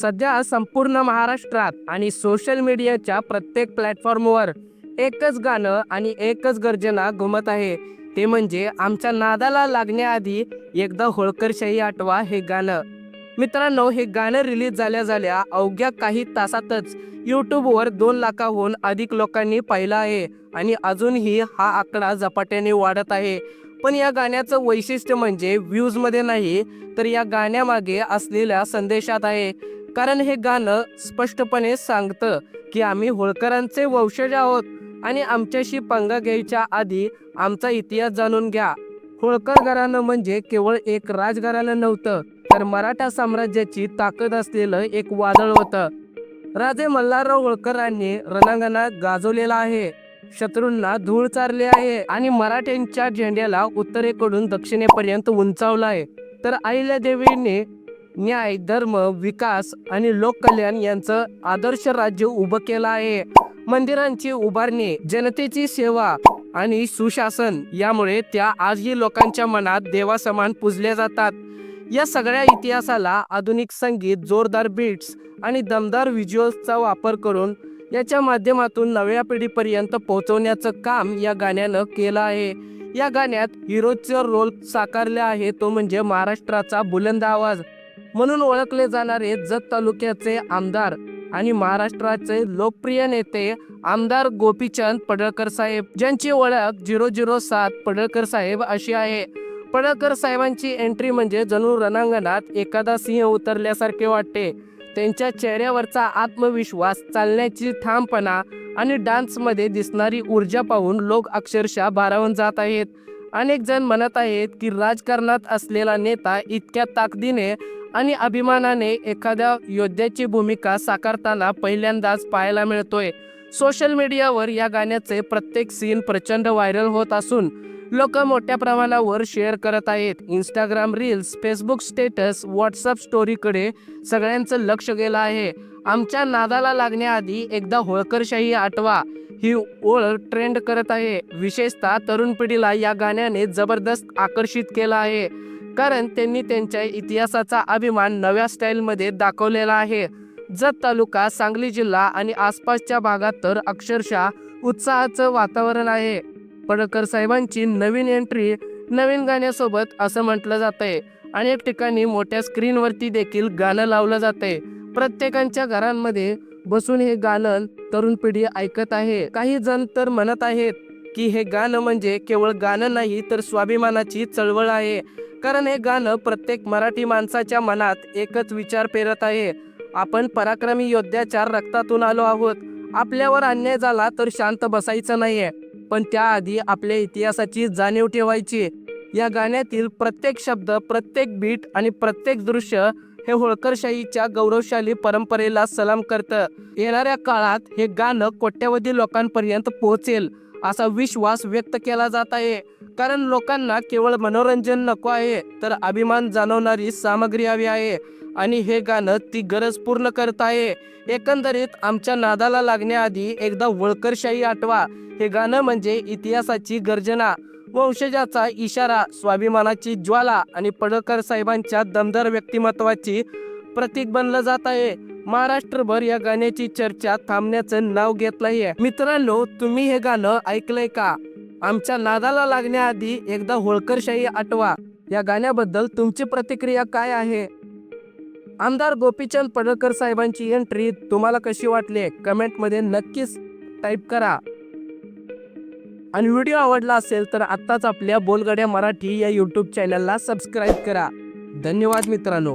सध्या संपूर्ण महाराष्ट्रात आणि सोशल मीडियाच्या प्रत्येक प्लॅटफॉर्मवर एकच गाणं आणि एकच गर्जना घुमत आहे. ते म्हणजे आमच्या नादाला लागण्याआधी एकदा होळकरशाही आठवा हे गाणं. मित्रांनो हे गाणं रिलीज झाल्या झाल्या अवघ्या काही तासातच यूट्यूबवर दोन लाखाहून अधिक लोकांनी पाहिलं आहे आणि अजूनही हा आकडा झपाट्याने वाढत आहे. पण या गाण्याचं वैशिष्ट्य म्हणजे व्ह्यूजमध्ये नाही तर या गाण्यामागे असलेल्या संदेशात आहे. कारण हे गाणं स्पष्टपणे सांगतं की आम्ही होळकरांचे वंशज आहोत आणि आमच्याशी पंगा घ्यायच्या आधी आमचा इतिहास जाणून घ्या. होळकर घराणं म्हणजे केवळ एक राजघराणं नव्हतं तर मराठा साम्राज्याची ताकद असलेलं एक वादळ होतं. राजे मल्हारराव होळकरांनी रणांगणात गाजवलेला आहे. शत्रूंना धूळ चारले आहे आणि मराठ्यांच्या झेंड्याला उत्तरेकडून दक्षिणेपर्यंत उंचावला आहे. तर अहिल्यादेवीने न्याय धर्म विकास आणि लोककल्याण यांचं आदर्श राज्य उभं केलं आहे. मंदिरांची उभारणी जनतेची सेवा आणि सुशासन यामुळे त्या आजही लोकांच्या मनात देवासमान पूजल्या जातात. या सगळ्या इतिहासाला आधुनिक संगीत जोरदार बीट्स आणि दमदार व्हिज्युअल्सचा वापर करून याच्या माध्यमातून नव्या पिढीपर्यंत पोहोचवण्याचं काम या गाण्यानं केलं आहे. या गाण्यात हिरोजचं रोल साकारले आहे तो म्हणजे महाराष्ट्राचा बुलंद आवाज. म्हणून ओळखले जाणारे जत तालुक्याचे आमदार आणि महाराष्ट्राचे लोकप्रिय नेते आमदार गोपीचंद पडळकर साहेब ज्यांची ओळख झिरो झिरो सात पडळकर साहेब अशी आहे. पडळकर साहेबांची एंट्री म्हणजे जणू रणांगणात एखादा सिंह उतरल्यासारखे वाटते. त्यांच्या चेहऱ्यावरचा आत्मविश्वास चालण्याची ठामपणा आणि डान्समध्ये दिसणारी ऊर्जा पाहून लोक अक्षरशः भारावून जात आहेत. अनेक जण म्हणत आहेत की राजकारणात असलेला नेता इतक्या ताकदीने आणि अभिमानाने एखाद्या योद्ध्याची भूमिका साकारताना पहिल्यांदाच पाहायला मिळतोय. सोशल मीडियावर या गाण्याचे प्रत्येक सीन प्रचंड व्हायरल होत असून लोक मोठ्या प्रमाणावर शेअर करत आहेत. Instagram reels Facebook status WhatsApp स्टोरीकडे सगळ्यांचं लक्ष गेलं आहे. आमच्या नादाला लागण्याआधी एकदा होळकरशाही आठवा. ही ओळ ट्रेंड करत आहे. विशेषतः तरुण पिढीला या गाण्याने जबरदस्त आकर्षित केलं आहे. कारण त्यांनी त्यांच्या इतिहासाचा अभिमान नव्या स्टाईलमध्ये दाखवलेला आहे. जत तालुका सांगली जिल्हा आणि आसपासच्या भागात तर अक्षरशः उत्साहाचं वातावरण आहे. पडकर साहेबांची नवीन एंट्री नवीन गाण्यासोबत असं म्हटलं जातंय. अनेक ठिकाणी मोठ्या स्क्रीनवरती देखील गाणं लावलं जातंय. प्रत्येकांच्या घरांमध्ये बसून हे गाणं तरुण पिढी ऐकत आहे. काही जण तर म्हणत आहेत की हे गाणं म्हणजे केवळ गाणं नाही तर स्वाभिमानाची चळवळ आहे. कारण हे गाणं प्रत्येक मराठी माणसाच्या मनात एकच विचार पेरत आहे. आपण पराक्रमी योद्ध्याच्या रक्तातून आलो आहोत. आपल्यावर अन्याय झाला तर शांत बसायचं नाहीये. पण त्याआधी आपल्या इतिहासाची जाणीव ठेवायची. या गाण्यातील प्रत्येक शब्द प्रत्येक बीट आणि प्रत्येक दृश्य हे होळकरशाहीच्या गौरवशाली परंपरेला सलाम करतं. येणाऱ्या काळात हे गाणं कोट्यवधी लोकांपर्यंत पोहोचेल असा विश्वास व्यक्त केला जात आहे. कारण लोकांना केवळ मनोरंजन नको आहे तर अभिमान जाणवणारी सामग्री हवी आहे आणि हे गाणं ती गरज पूर्ण करत आहे. एकंदरीत आमच्या नादाला लागण्याआधी एकदा वळकरशाही आठवा. हे गाणं म्हणजे इतिहासाची गर्जना. वंशजाचा इशारा स्वाभिमानाची ज्वाला आणि पडळकर साहेबांच्या दमदार व्यक्तिमत्वाची प्रतीक बनलं जात आहे. महाराष्ट्रभर या गाण्याची चर्चा थांबण्याचं नाव घेतलं आहे मित्रांनो तुम्ही हे गाणं ऐकलंय का? आमच्या नादाला लागण्याआधी एकदा होळकरशाही आठवा. या गाण्याबद्दल तुमची प्रतिक्रिया काय आहे? आमदार गोपीचंद पडळकर साहेबांची एंट्री तुम्हाला कशी वाटली? कमेंटमध्ये नक्कीच टाईप करा. आणि व्हिडिओ आवडला असेल तर आत्ताच आपल्या बोलगड्या मराठी या यूट्यूब चॅनलला सबस्क्राईब करा. धन्यवाद मित्रांनो.